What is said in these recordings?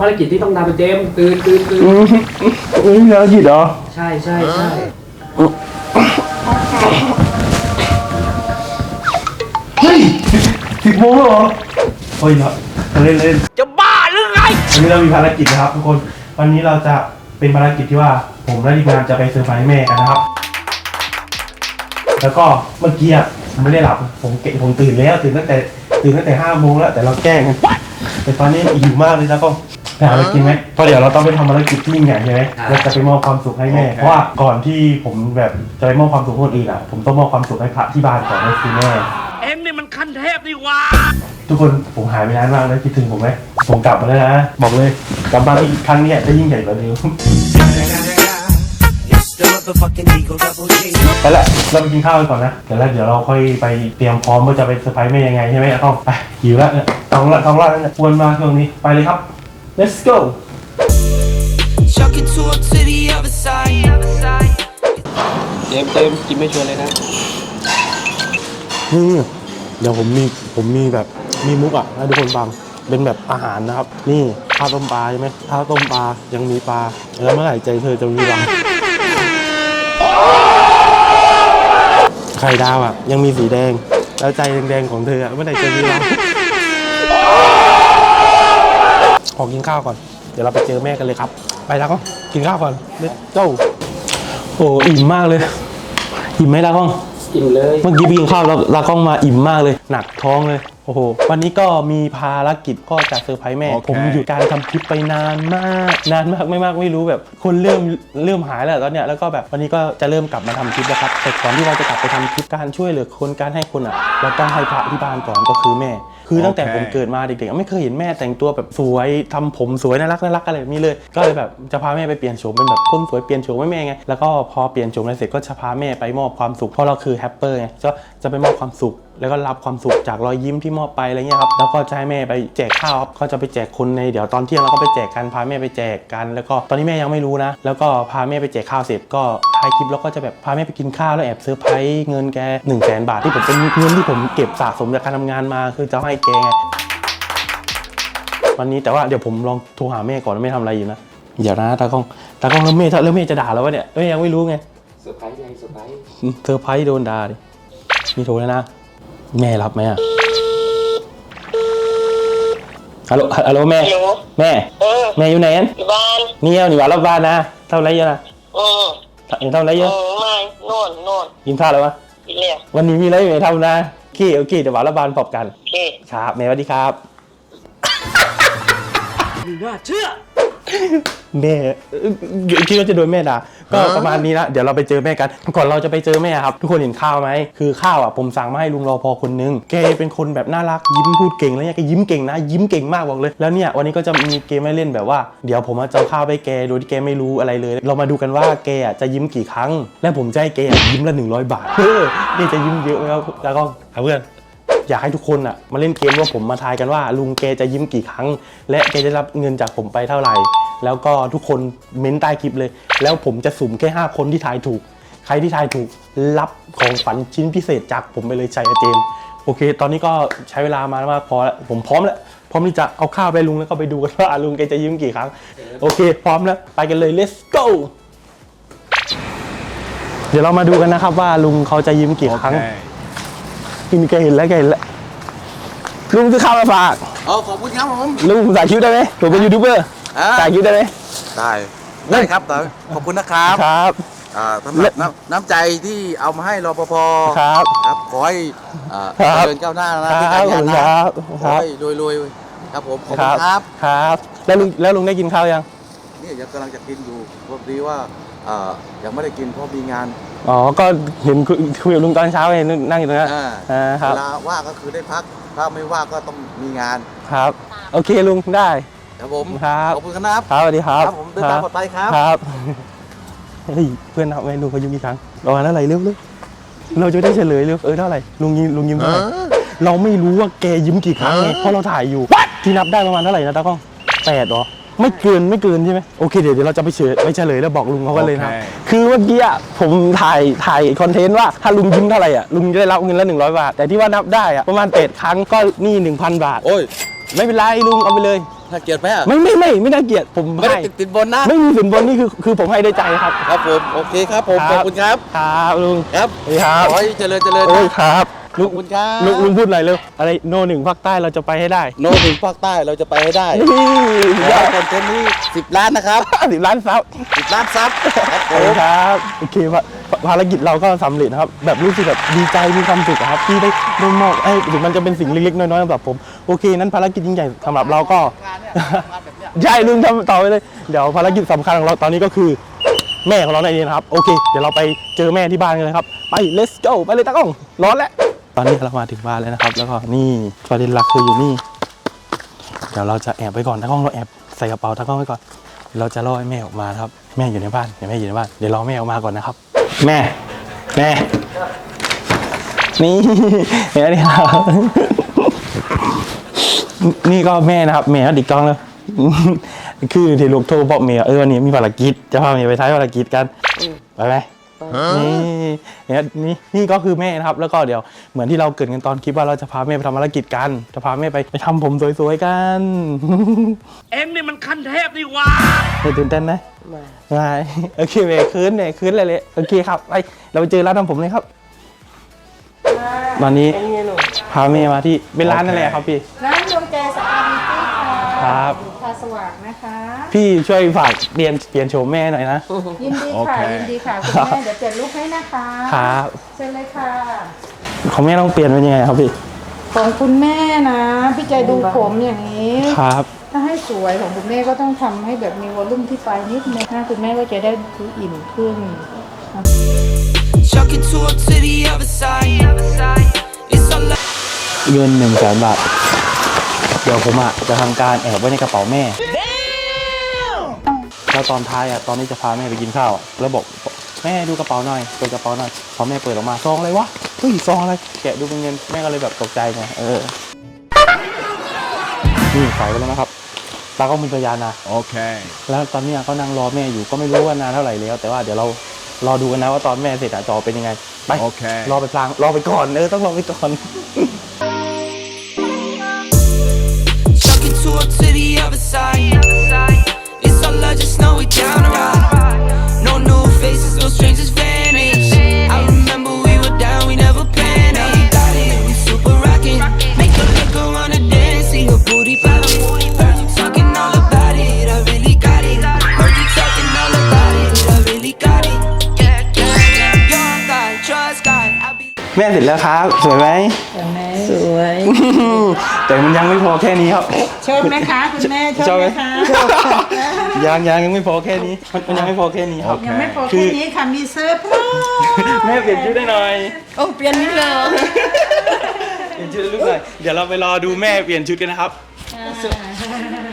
วันนี้มีภารกิจที่ต้องทำเจมส์ตื่นตื่นตื่นอืมอืมแล้วหยิดเหรอใช่ใช่ใช่เฮ้ยสิบโมงแล้วเหรอโอ้ยเนาะเล่นเล่นจะบ้าหรือไงวันนี้เรามีภารกิจนะครับทุกคนวันนี้เราจะเป็นภารกิจที่ว่าผมและทีมงานจะไปเซอร์ไพรส์แม่กันนะครับ แล้วก็เมื่อกี้อะผมไม่ได้หลับผมเก่งผมตื่นแล้วตื่นตั้งแต่ตื่นตั้งแต่ห้าโมงแล้วแต่เราแกล้งกันแต่ตอนนี้หิวมากเลยแล้วก็ ไปหาอะไรกินไหมเพราะเดี๋ยวเราต้องไปทำภารกิจที่ยิ่งใหญ่ใช่ไหมเราจะไปมอบความสุขให้แม่เพราะว่าก่อนที่ผมแบบจะไปมอบความสุขให้คนอื่นอะ ผมต้องมอบความสุขให้พระที่บ้านก่อนนั่นคือแม่ เอ็งนี่มันขั้นเทพนี่ว่า ทุกคนผมหายไปนานมากเลยคิดถึงผมไหมผมกลับมาแล้วนะ บอกเลยกลับมาอีกครั้งเนี้จะยิ่งใหญ่กว่าเดิม It's the motherfucking Eagle Double G. ไปละเราไปกินข้าวกันก่อนนะ เดี๋ยวแล้วเดี๋ยวเราค่อยไปเตรียมพร้อมว่าจะไปเซอร์ไพรส์แม่ยังไงใช่ไหมต้องไปหิวแล้วเนี่ยท้องละท้องละแล้วเนี่ยควรมาช่วงนี้ไปเลยครับ let's go Chuck it to him to the other side. เจมส์เจมส์กินไม่ชวนเลยนะนี่เดี๋ยวผมมีผมมีแบบมีมุกอะให้ทุกคนฟังเป็นแบบอาหารนะครับ นี่ข้าวต้มปลาใช่ไหมข้าวต้มปลายังมีปลาแล้วเมื่อไหร่ใจเธอจะมีรังไข่ดาวอะยังมีสีแดง แล้วใจแดงๆของเธออะเมื่อไหร่จะมีรัง อกินข้าวก่อน เดี๋ยวเราไปเจอแม่กันเลยครับ ไปแล้วก็กินข้าวก่อนเ let's go โอ้อิ่มมากเลย อิ่มไหมล่ะก้องกินเลยเมื่อกี้ไปกินข้าวแล้วลากล้องมาอิ่มมากเลย หนักท้องเลย โอ้โห วันนี้ก็มีภารกิจก็จะเซอร์ไพรส์แม่ผมหยุดการทำคลิปไปนานมาก นานมากไม่มากไม่รู้แบบ คนเริ่มเริ่มหายแล้วตอนเนี้ยแล้วก็แบบวันนี้ก็จะเริ่มกลับมาทำคลิปแล้วครับแต่ก่อนที่เราจะกลับไปทำคลิปการช่วยเหลือคนการให้คนอะเราต้องให้พระที่บ้านก่อนก็คือแม่ คือตั้งแต่ผมเกิดมาเด็กๆไม่เคยเห็นแม่แต่งตัวแบบสวยทำผมสวยน่ารักน่ารักอะไรแบบนี้เลย ก็เลยแบบจะพาแม่ไปเปลี่ยนโฉมเป็นแบบคนสวยเปลี่ยนโฉมให้แม่ไงแล้วก็พอเปลี่ยนโฉมอะไรเสร็จก็จะพาแม่ไปมอบความสุขเพราะเราคือแฮปเปอร์ไงก็จะไปมอบความสุข แล้วก็รับความสุขจากรอยยิ้มที่มอบไปอะไรเงี้ยครับแล้วก็จะให้แม่ไปแจกข้าวครับก็จะไปแจกคนในเดี๋ยวตอนเที่ยงเราก็ไปแจกกันพาแม่ไปแจกกัน แล้วก็ตอนนี้แม่ยังไม่รู้นะ แล้วก็พาแม่ไปแจกข้าวเสร็จก็ท้ายคลิปแล้วก็จะแบบพาแม่ไปกินข้าวแล้วแอบเซอร์ไพรส์เงินแก1นึ่งแสนบาทที่ผมเป็นเงินที่ผมเก็บสะสมจากการทำงานมา คือจะให้แกไงวันนี้แต่ว่าเดี๋ยวผมลองโทรหาแม่ก่อนว่าแม่ทำอะไรอยู่นะเดี๋ยวนะตากล้องตากล้องแล้วแม่ถ้าแล้วแม่จะด่าแล้ววะเนี่ยเอ้ยยังไม่รู้ไงเซอร์ไพรส์ไงเซอร์ไพรส์อืมเซอร์ไพรส์โดนด่าดิมีโทรแล้วนะ แม่รับไหมอะฮัลโหลฮัลโหลแม่ ฮัลโหลแม่ เออแม่อยู่ไหนอยู่บ้านนี่เอาหนีว่ารับบ้านนะเท่าไรเยอะนะอืมเห็นเท่าไรเยอือะมไม่โน่นโน่นกินข้าวแล้ววะกินเลยวันนี้มีอะไรอยู่ในทำนะโอเคโอเคเดี๋ยวว่ารับบ้านพบกันโอเคครับแม่สวัสดีครับน่าเชื่อ แม่เอ่อคิดว่าจะโดนแม่ด่าก็ประมาณนี้ละเดี๋ยวเราไปเจอแม่กัน ก่อนเราจะไปเจอแม่ครับ ทุกคนเห็นข้าวไหมคือข้าวอะผมสั่งมาให้ลุงรอพอคนนึงแกเป็นคนแบบน่ารักยิ้มพูดเก่งแล้วเนี่ยแกยิ้มเก่งนะ ยิ้มเก่งมากบอกเลย แล้วเนี่ยวันนี้ก็จะมีเกมให้เล่นแบบว่า เดี๋ยวผมจะเอาข้าวไปแกโดยที่แกไม่รู้อะไรเลย เรามาดูกันว่าแกอะจะยิ้มกี่ครั้ง และผมจะให้แกอะยิ้มละหนึ่งร้อยบาทเฮ้ยนี่จะยิ้มเยอะไหมครับแล้วก็เอาเพื่อน อยากให้ทุกคนอะมาเล่นเกมว่าผมมาทายกันว่าลุงแกจะยิ้มกี่ครั้ง และแกจะรับเงินจากผมไปเท่าไหร่ แล้วก็ทุกคนเม้นใต้คลิปเลย แล้วผมจะสุ่มแค่ 5 คนที่ทายถูก ใครที่ทายถูกรับของฝันชิ้นพิเศษจากผมไปเลยชัยอาเจมส์โอเค ตอนนี้ก็ใช้เวลามามากพอแล้วผมพร้อมแล้วพร้อมที่จะเอาข้าวไปลุงแล้วก็ไปดูกันว่าลุงแกจะยิ้มกี่ครั้ง โอเค พร้อมแล้วไปกันเลย let's go เดี๋ยวเรามาดูกันนะครับว่าลุงเขาจะยิ้มกี่ครั้ง กินแกเห็นแล้วแกเห็นแล้วลุงจะข้าวมาฝากอ๋อขอบคุณครับผมลุงผมถ่ายคลิปได้ไหมผมเป็นยูทูบเบอร์อ่าถ่ายคลิปได้ไหมได้ได้ครับแต่ขอบคุณนะครับครับ อ่าสำหรับน้ำน้ำใจที่เอามาให้รปภครับ ครับขอให้อ่าครับเจริญก้าวหน้านะครับที่คการรับงานคนะรับขคอรับ ให้รวยๆครับผมขอบคคุรัณครับ ครับ แล้วลุงแล้วลุงได้กินข้าวยัง นี่ยังกำลังจะกินอยู่พอดีว่า อ่ายังไม่ได้กินเพราะมีงานอ๋อ ก็เห็นคุยคุยกับลุงตอนเช้าเห็นนั่งอยู่ตรงนั้นอ่าอ่าครับเวลาว่างก็คือได้พัก ถ้าไม่ว่างก็ต้องมีงานครับ โอเคลุงได้ ครับผมครับ ขอบคุณครับครับสวัสดีครับครับผมเดินทางปลอดภัยครับ ครับเฮ้ยเพื่อนเอาไว้ลุงเขายิ้มกี่ครั้งประมาณเท่าไหร่เร็วเร็วเราจะได้เฉลยเร็วเออเท่าไหร่ลุงยิ้มลุงยิ้มเท่าไหร่เราไม่รู้ว่าแกยิ้มกี่ครั้งไงเพราะเราถ่ายอยู่ที่นับได้ประมาณเท่าไหร่นะตากล้องแปดเหรอ ไม่เกินไม่เกินใช่ไหมโอเคเดี๋ยวเดี๋ยวเราจะไปเฉลยไปเฉลยแล้วบอกลุงเขากันเลยนะครับคือเมื่อกี้อะผมถ่ายถ่ายคอนเทนต์ว่าถ้าลุงยิ้มเท่าไหร่อะลุงจะได้รับเงินละหนึ่งร้อยบาท แต่ที่ว่านับได้อะประมาณแปดครั้งก็นี่หนึ่งพันบาท โอ้ยไม่เป็นไรลุงเอาไปเลยถ้าเกียรติไหมอะไม่ไม่ไม่ไม่น่าเกลียดผมไม่ได้ให้ติดติดบนนะไม่มีสินบนนี่คือคือผมให้ด้วยใจครับ ครับผมโอเคครับผมคขรัอบ บคุณครับ ครับลุงครับ สวัสดีครับ ขอให้เจริญเจริญ โอ้ยนะครับ ลุขงอบคุณครับ ลุงลุงพูดหน่อยเร็วอะไรโนหนึ่งภาคใต้เราจะไปให้ได้โนถึงภาคใต้เราจะไปให้ได้นี่ขอคอนเทนต์นี้สิบล้านนะครับสิบล้านซับสิบล้านซับครับผโอเคมครับโอเคภาภารกิจเราก็สำเร็จนะครับ แบบรู้สึกแบบดีใจมีความสุขอะครับ ที่ได้ได้มอบไอ้ยถึงมันจะเป็นสิ่งเล็กๆน้อยๆสำหรับผมโอเคนั้นภารกิจยิ่งใหญ่สำหรับเราก็ใช่ลุงทำต่อไปเลยเดี๋ยวภารกิจสำคัญของเราตอนนี้ก็คือ แม่ของเราในนี้นะครับ โอเค เดี๋ยวเราไปเจอแม่ที่บ้านกันเลยครับ ไป let's go ไปเลยตากล้องร้อนแล้ว ตอนนี้เรามาถึงบ้านแล้วนะครับ แล้วก็นี่ประเด็นหลักคืออยู่นี่ เดี๋ยวเราจะแอบไปก่อนตากล้องเราแอบใส่กระเป๋าตากล้องไว้ก่อน เราจะล่อให้แม่ออกมาครับ แม่อยู่ในบ้านเดี๋ยวแม่อยู่ในบ้าน เดี๋ยวรอแม่ออกมาก่อนนะครับ แม่ แม่ นี่เห็นไหมเนี่ยครับ นี่ก็แม่นะครับ แม่ก็ดิกกล้องแล้ว คือที่ลูกโทรบอกเมียเออวันนี้มีภารกิจ จะพาเมียไปท้ายภารกิจกัน ไปไหม นี่เนี่ยนี่นี่ก็คือแม่นะครับ แล้วก็เดี๋ยวเหมือนที่เราเกริดกันตอนคลิปว่าเราจะพาแม่ไปทำภารกิจกัน จะพาแม่ไปไปทำผมสวยๆกัน เอ็งนี่มันขั้นเทพนี่หว่าไม่ตื่นเต้นนะไม่โอเคเวคืนเวคืนเลยเลยโอเคครับไปเราไปเจอร้านทำผมเลยครับ ตอนนี้พาแม่มาที่เป็นร้านนั่นแหละครับพี่ ร้านดวงใจสปาบิวตี้ค่ะครับอยู่พาสว่างนะคะ พี่ช่วยฝากเปลี่ยนเปลี่ยนโฉมแม่หน่อยนะ ยินดีค่ะยินดีค่ะ คุณแม่ เดี๋ยวเปลี่ยนลูกให้นะคะครับ เชิญเลยค่ะ ของแม่ต้องเปลี่ยนเป็นยังไงครับพี่ของคุณแม่นะ พี่ใจดูผมอย่างนี้ ครับ ถ้าให้สวยของคุณแม่ก็ต้องทำให้แบบมีวอลลุ่มที่ปลายนิดนึงนะคุณแม่ก็จะได้ดูอิ่มขึ้น Chuck it to her to the other side. It's all like เงินหนึ่งแสนบาท เดี๋ยวผมอะจะทำการแอบไว้ในกระเป๋าแม่ แล้วตอนท้ายอะตอนนี้จะพาแม่ไปกินข้าวอะแล้วบอกแม่ดูกระเป๋าหน่อยเปิดกระเป๋าหน่อยพอแม่เปิดออกมาซองอะไรวะเฮ้ยซองอะไรแกะดูเป็นเงินแม่ก็เลยแบบตกใจไงเออนี่ใส่ไปแล้วนะครับตาก็มีพยานนะ Okay. แล้วตอนเนี้ยเขานั่งรอแม่อยู่ก็ไม่รู้ว่านานเท่าไหร่แล้ว แต่ว่าเดี๋ยวเรารอดูกันนะว่าตอนแม่เสร็จอะจอเป็นยังไงไปโอเครอไปพลางรอไปก่อนเออต้องรอไปก่อน แม่เสร็จแล้วครับ สวยไหมสวย แต่มันยังไม่พอแค่นี้ครับชอบไหมคะคุณแม่ชชออบบไหไหมมคะยังยังยังไม่พอแค่นี้มันมันยังไม่พอแค่นี้ครับยังไม่พอคืแค่อนี้ค่ะมีเซอร์ไพรส์แม่เปลี่ยนชุดได้หน่อยโอ้เปลี่ยนนี่เลยเปลี่ยนชุดให้ลูกหน่อยเดี๋ยวเราไปรอดูแม่เปลี่ยนชุดกันนะครับ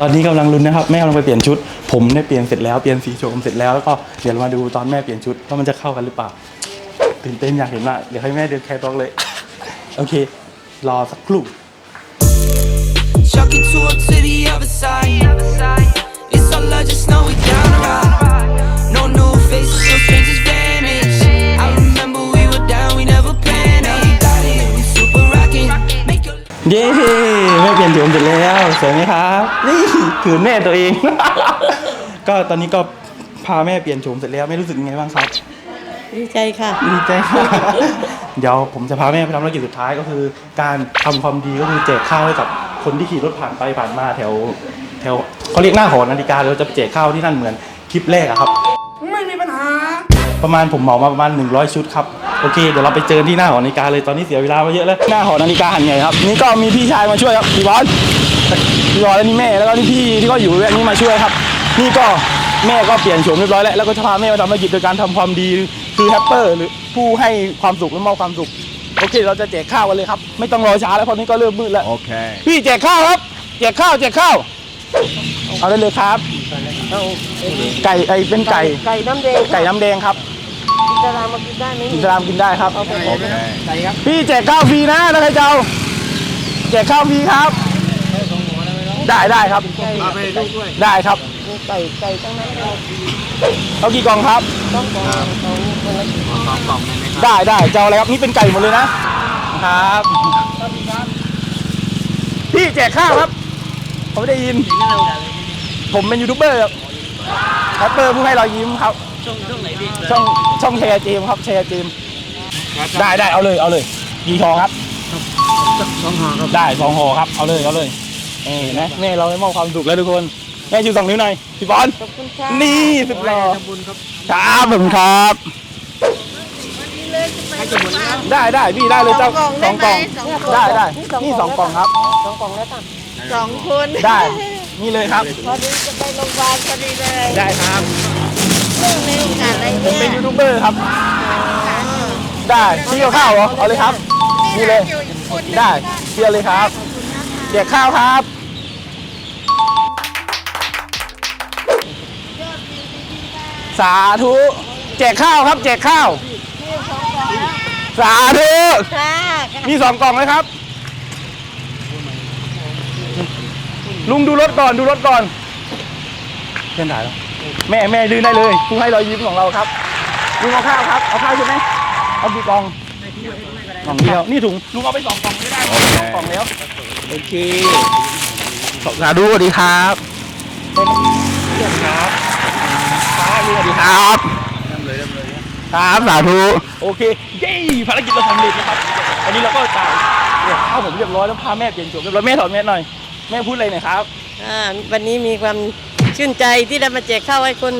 ตอนนี้กำลังลุ้นนะครับแม่กำลังไปเปลี่ยนชุด ผมได้เปลี่ยนเสร็จแล้วเปลี่ยนสีโฉมเสร็จแล้วแล้วก็เดี๋ยวเรามาดูตอนแม่เปลี่ยนชุดว่ามันจะเข้ากันหรือเปล่า ตื่นเต้นอยากเห็นมากเดี๋ยวให้แม่เดินแคร์บล็อกเลย โอเค รอสักครู่ Chuck it to her to the other side. It's all love, just know we down to ride. No new faces, no strangers vanish. I remember we were down, we never panicked. Now we got it, we super rockin'. Make your เย้แม่เปลี่ยนโฉมเสร็จแล้วสวยไหมครับนี่คือแม่ตัวเอง ก็ตอนนี้ก็พาแม่เปลี่ยนโฉมเสร็จแล้วไม่รู้สึกยังไงบ้างครับ ดีใจค่ะ ดีใจมากเดี๋ยวผมจะพาแม่ไปทำภารกิจสุดท้ายก็คือ การทำความดีก็คือแจกข้าวให้กับคนที่ขี่รถผ่านไปผ่านมาแถว แถวเขาเรียกหน้าหอนาฬิกาเราจะไปแจกข้าวที่นั่นเหมือนคลิปแรกอะครับ ไม่มีปัญหา ประมาณผมเหมามาประมาณ 100 ชุดครับ โอเค เดี๋ยวเราไปเจอที่หน้าหอนาฬิกาเลยตอนนี้เสียเวลามาเยอะแล้วหน้าหอนาฬิกาหันใหญ่ครับ นี่ก็มีพี่ชายมาช่วยครับพี่บอลพี่บอลแล้วนี่แม่แล้วก็นี่พี่ที่ก็อยู่แวะนี้มาช่วยครับ นี่ก็ แม่ก็เปลี่ยนโฉมเรียบร้อยแล้วแล้วก็จะพาแม่มาทำภารกิจโดยการทำความดีคือแฮปเปอร์หรือผู้ให้ความสุขและมอบความสุขโอเค เราจะแจกข้าวกันเลยครับ ไม่ต้องรอช้าแล้วเพราะนี้ก็เริ่มมืดแล้ว Okay. พี่แจกข้าวครับแจกข้าวแจกข้าวเอาได้เลยครับไก่ไอเป็นไก่ ไก่น้ำแดงไก่น้ำแดงครับจะรามากินได้ไหมอิสลามกินได้ครับ Okay. พี่แจกข้าวฟรีนะแล้วใครจะเอาแจกข้าวฟรีครับ ได้ได้ครับได้ครับไก่ไก่ทั้งนั้นเลยเอากี่กล่องครับ ต้องกองต้องได้ได้จะเอาอะไรครับนี่เป็นไก่หมดเลยนะครับพี่แจกข้าวครับผมไม่ได้ยินผมเป็นยูทูบเบอร์ครับแรปเปอร์ผู้ให้รอยยิ้มครับ ช่องช่องไหนพี่ช่องช่องแชร์เจมส์ครับแชร์เจมส์ได้ได้เอาเลยเอาเลยกี่ห่อครับ สองหอครับได้สองห่อครับเอาเลยเอาเลย เอ้นะแม่เราได้มอบความสุขแล้วทุกคนแม่ชูสองนิ้วหน่อยพี่บอลขอบคุณค่ะนี่สุดหล่อทำบุญครับครับผมครับ ให้จะหมดแล้วได้ได้พี่ได้เลยเจ้าสองกล่อง ได้ได้นี่สองกล่องครับ สองกล่องแล้วค่ะสองคนได้ นี่เลยครับ พอดีจะไปโรงพยาบาลพอดีเลยได้ครับเรื่องในโอกาสอะไรผมเป็นเนี่ยยูทูบเบอร์ครับ ได้พี่เอาข้าวเหรอเอาเลยครับ นี่เลยอยู่อีกคนนึงได้เชียร์เลยครับแจกข้าวครับ สาธุแจกข้าวครับ แจกข้าว สาธุค่ะมีสองกล่องเลยครับ ลุงดูรถก่อนดูรถก่อนเพื่อนถ่ายแล้วแม่แม่ยืนได้เลยผู้ให้รอยยิ้มของเราครับลุงเอาข้าวครับเอาข้าวใช่ไหมเอากี่กล่องกล่องเดียวนี่ถุงลุงเอาไปสองกล่องไม่ได้สองกล่องแล้วโอเคสาธุสวัสดีครับเป็นเพื่อนครับ ครับสวัสดีครับครับสาธุโอเคเย้ภารกิจเราสำเร็จนะครับวันนี้เราก็จ่ายเนี่ยข้าวผมเรียบร้อยแล้วพาแม่เปลี่ยนชุดเรียบร้อยแม่ถอดแมสหน่อยแม่พูดอะไรหน่อยครับอ่าวันนี้มีความชื่นใจที่ได้มาแจกข้าวให้คน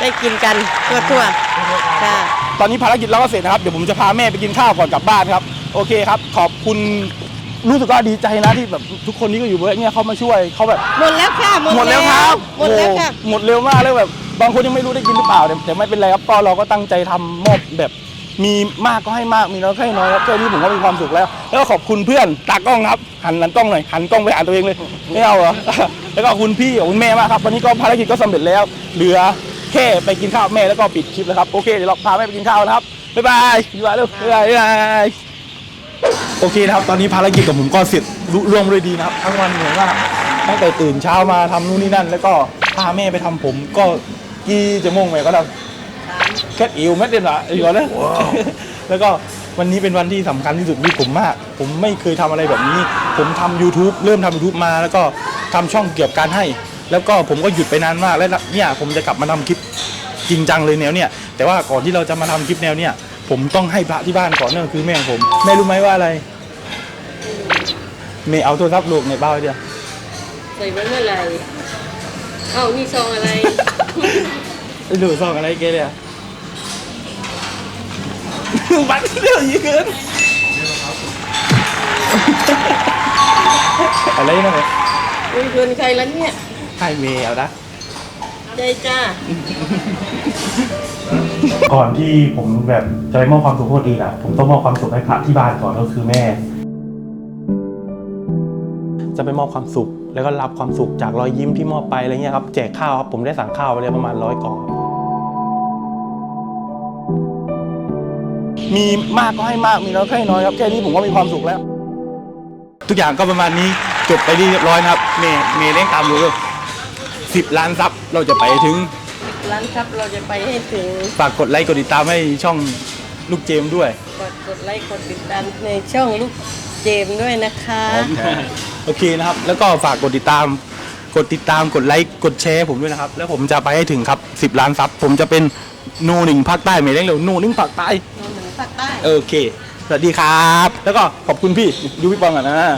ได้กินกันทั่วทั่วๆค่ะตอนนี้ภารกิจเราก็เสร็จนะครับเดี๋ยวผมจะพาแม่ไปกินข้าวก่อนกลับบ้านครับ โอเคครับ ขอบคุณ รู้สึกว่าดีใจนะที่แบบทุกคนที่ก็อยู่เบอร์เนี่ยเขามาช่วยเขาแบบ หมดแล้วค่ะหมดแล้วครับหมดแล้วค่ะ โอ้โหหมดเร็วมากเลยแบบ บางคนยังไม่รู้ได้กินหรือเปล่าแต่แต่ไม่เป็นไรครับก็เราก็ตั้งใจทำมอบแบบ มีมากก็ให้มากมีน้อยก็ให้น้อยครับแค่นี้ผมก็มีความสุขแล้ว แล้วก็ขอบคุณเพื่อนตากล้องครับหันหลังกล้องหน่อยหันกล้องไปหาตัวเองเลยไม่เอาเหรอ แล้วก็ขอบคุณพี่ขอบคุณแม่มากครับวันนี้ก็ภารกิจก็สำเร็จแล้ว เหลือแค่ไปกินข้าวแม่แล้วก็ปิดคลิปแล้วครับโอเคเดี๋ยวเราพาแม่ไปกินข้าวนะครับบ๊ายบายบ๊ายบายเร็วบ๊ายบายบ๊ายบาย โอเคนะครับ ตอนนี้ภารกิจของผมก็เสร็จลุล่วงด้วยดีนะครับ ทั้งวันเหนื่อยมากตั้งแต่ตื่นเช้ามาทำนู่นนี่นั่น แล้วก็พาแม่ไปทำผมก็กี่จะโมงแม่ก็ทำแค่อิวไม่เต็มละอีกแล้วนะ แล้วก็วันนี้เป็นวันที่สำคัญที่สุดที่ผมมาก ผมไม่เคยทำอะไรแบบนี้ ผมทำ YouTube เริ่มทำ YouTube มา แล้วก็ทำช่องเกี่ยวกับการให้ แล้วก็ผมก็หยุดไปนานมากแล้วเนี่ยผมจะกลับมาทำคลิป จริงจังเลยแนวเนี่ยแต่ว่าก่อนที่เราจะมาทำคลิปแนวเนี่ย ผมต้องให้พระที่บ้านก่อนนั่นก็คือแม่ของผมแม่รู้ไหมว่าอะไรเมย์เอาโทรศัพท์ลูกในบ้านไว้เดียวใส่ไว้เมื่อไหร่เอ้านี่ซองอะไรไอ้หนูส่องอะไรเกเนี่ยบัตรเรื่องเยอะเกินอะไรนะเนี่ยเป็นคนใครแล้วเนี่ย ให้เมย์เอานะใจจ้า ก่อนที่ผมแบบจะไปมอบความสุขให้คนอื่นอะ ผมต้องมอบความสุขให้พระที่บ้านก่อนก็คือแม่ จะไปมอบความสุข แล้วก็รับความสุขจากรอยยิ้มที่มอบไปอะไรเงี้ยครับแจกข้าวครับผมได้สั่งข้าวไปเลยประมาณร้อยกล่องมีมากก็ให้มากมีน้อยก็ให้น้อยครับแค่นี้ผมก็มีความสุขแล้ว ทุกอย่างก็ประมาณนี้จบไปที่เรียบร้อยนะครับเมย์เมย์เล่นตามดูเลยสิบล้านซับเราจะไปถึง ร้านครับเราจะไปให้ถึงฝากกดไลค์กดติดตามให้ช่องลูกเจมส์ด้วย กดกดไลค์กดติดตามในช่องลูกเจมส์ด้วยนะคะ โอเคนะครับ แล้วก็ฝากกดติดตาม กดติดตามกดไลค์กดแชร์ผมด้วยนะครับ แล้วผมจะไปให้ถึงครับ 10 ล้านซับผมจะเป็นโนหนึ่งภาคใต้ไม่เร่งเร็วโนหนึ่งภาคใต้ นอนหนึ่งภาคใต้ โอเค สวัสดีครับ แล้วก็ขอบคุณพี่ดูพี่ปองก่อนนะ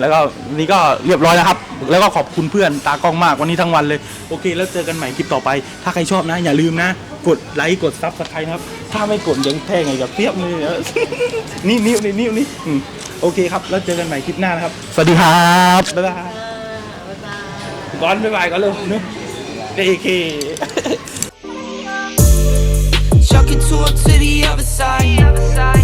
แล้วก็นี่ก็เรียบร้อยแล้วครับ แล้วก็ขอบคุณเพื่อนตากล้องมากวันนี้ทั้งวันเลย โอเค แล้วเจอกันใหม่คลิปต่อไป ถ้าใครชอบนะ อย่าลืมนะ กดไลค์กดซับสไครต์นะครับ ถ้าไม่กดยังแท่งไงกับเทียบมือเนี่ยนี่นิ้วนี่นิ้วนี่อืมโอเคครับ แล้วเจอกันใหม่คลิปหน้านะครับ สวัสดีครับบ๊ายบายบ๊ายบายก่อนบ๊ายบายก่อนเร็วนึกเอเค Chuck it to her to the other side.